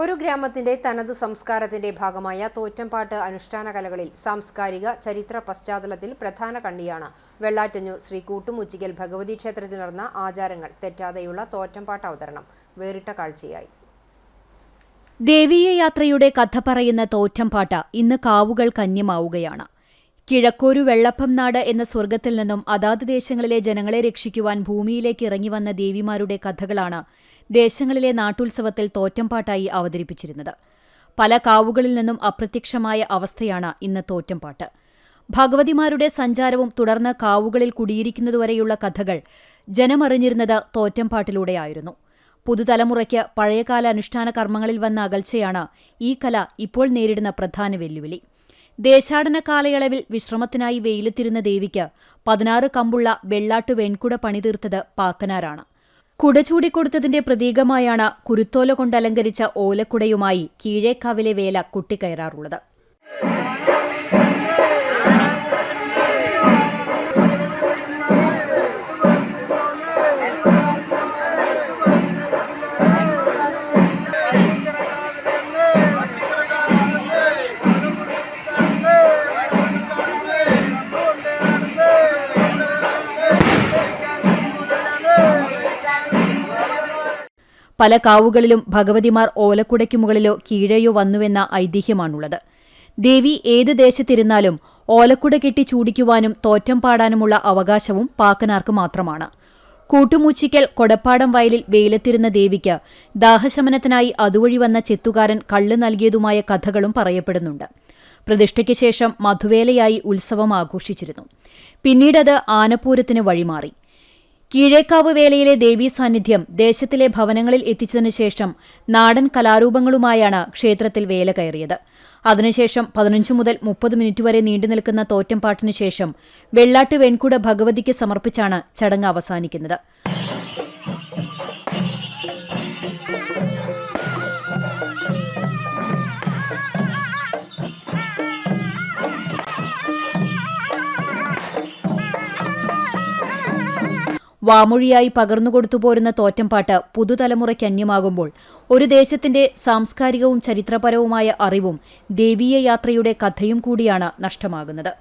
ഒരു ഗ്രാമത്തിന്റെ തനത് സംസ്കാരത്തിന്റെ ഭാഗമായ തോറ്റംപാട്ട് അനുഷ്ഠാന കലകളിൽ സാംസ്കാരിക ചരിത്ര പശ്ചാത്തലത്തിൽ പ്രധാന കണ്ണിയാണ്. വെള്ളാറ്റഞ്ഞൂർ ശ്രീ കൂട്ടുമുച്ചിക്കൽ ഭഗവതി ക്ഷേത്രത്തിൽ നടന്ന ആചാരങ്ങൾ തെറ്റാതെയുള്ള തോറ്റംപാട്ട് അവതരണം. വേറിട്ട കാഴ്ചയായി. ദേവീയ യാത്രയുടെ കഥ പറയുന്ന തോറ്റംപാട്ട് ഇന്ന് കാവുകൾ കന്യമാവുകയാണ്. കിഴക്കോരു വെള്ളപ്പം നാട് എന്ന സ്വർഗത്തിൽ നിന്നും അതാത് ദേശങ്ങളിലെ ജനങ്ങളെ രക്ഷിക്കുവാൻ ഭൂമിയിലേക്ക് ഇറങ്ങി വന്ന ദേവിമാരുടെ കഥകളാണ് ദേശങ്ങളിലെ നാട്ടുത്സവത്തിൽ തോറ്റംപാട്ടായി അവതരിപ്പിച്ചിരുന്നത്. പല കാവുകളിൽ നിന്നും അപ്രത്യക്ഷമായ അവസ്ഥയാണ് ഇന്ന് തോറ്റംപാട്ട് ഭഗവതിമാരുടെ സഞ്ചാരവും തുടർന്ന് കാവുകളിൽ കുടിയിരിക്കുന്നതുവരെയുള്ള കഥകൾ ജനമറിഞ്ഞിരുന്നത് തോറ്റംപാട്ടിലൂടെയായിരുന്നു പുതുതലമുറയ്ക്ക് പഴയകാല അനുഷ്ഠാന കർമ്മങ്ങളിൽ വന്ന അകൽച്ചയാണ് ഈ കല ഇപ്പോൾ നേരിടുന്ന പ്രധാന വെല്ലുവിളി. ദേശാടന കാലയളവിൽ വിശ്രമത്തിനായി വെയിലെത്തിരുന്ന ദേവിക്ക് പതിനാറ് കമ്പുള്ള വെള്ളാട്ടു വെൺകുട പണിതീർത്തത് പാക്കനാരാണ്. കുട ചൂടിക്കൊടുത്തതിന്റെ പ്രതീകമായാണ് കുരുത്തോല കൊണ്ടലങ്കരിച്ച ഓലക്കുടയുമായി കീഴേക്കാവിലെ വേല കുട്ടിക്കയറാറുള്ളത് പല കാവുകളിലും ഭഗവതിമാർ ഓലക്കുടയ്ക്കു മുകളിലോ കീഴെയോ വന്നുവെന്ന ഐതിഹ്യമാണുള്ളത്. ദേവി ഏത് ദേശത്തിരുന്നാലും ഓലക്കുട കെട്ടി ചൂടിക്കുവാനും തോറ്റം പാടാനുമുള്ള അവകാശവും പാക്കനാർക്ക് മാത്രമാണ്. കൂട്ടുമൂച്ചിക്കൽ കൊടപ്പാടം വയലിൽ വെയിലത്തിരുന്ന ദേവിക്ക് ദാഹശമനത്തിനായി അതുവഴി വന്ന ചെത്തുകാരൻ കള്ളു നൽകിയതുമായ കഥകളും പറയപ്പെടുന്നുണ്ട്. പ്രതിഷ്ഠയ്ക്ക് ശേഷം മധുവേലയായി ഉത്സവം ആഘോഷിച്ചിരുന്നു. പിന്നീടത് ആനപ്പൂരത്തിന് വഴിമാറി. കീഴേക്കാവ് വേലയിലെ ദേവീ സാന്നിധ്യം ദേശത്തിലെ ഭവനങ്ങളിൽ എത്തിച്ചതിനു ശേഷം നാടൻ കലാരൂപങ്ങളുമായാണ് ക്ഷേത്രത്തിൽ വേല കയറിയത്. അതിനുശേഷം പതിനഞ്ച് മുതൽ മുപ്പത് മിനിറ്റ് വരെ നീണ്ടു നിൽക്കുന്ന തോറ്റംപാട്ടിനു ശേഷം വെള്ളാട്ട് വെൺകുട ഭഗവതിക്ക് സമർപ്പിച്ചാണ് ചടങ്ങ് അവസാനിക്കുന്നത്. വാമൊഴിയായി പകർന്നുകൊടുത്തു പോരുന്ന തോറ്റംപാട്ട് പുതുതലമുറയ്ക്ക് അന്യമാകുമ്പോൾ ഒരു ദേശത്തിന്റെ സാംസ്കാരികവും ചരിത്രപരവുമായ അറിവും ദേവീയ യാത്രയുടെ കഥയും കൂടിയാണ് നഷ്ടമാകുന്നത്.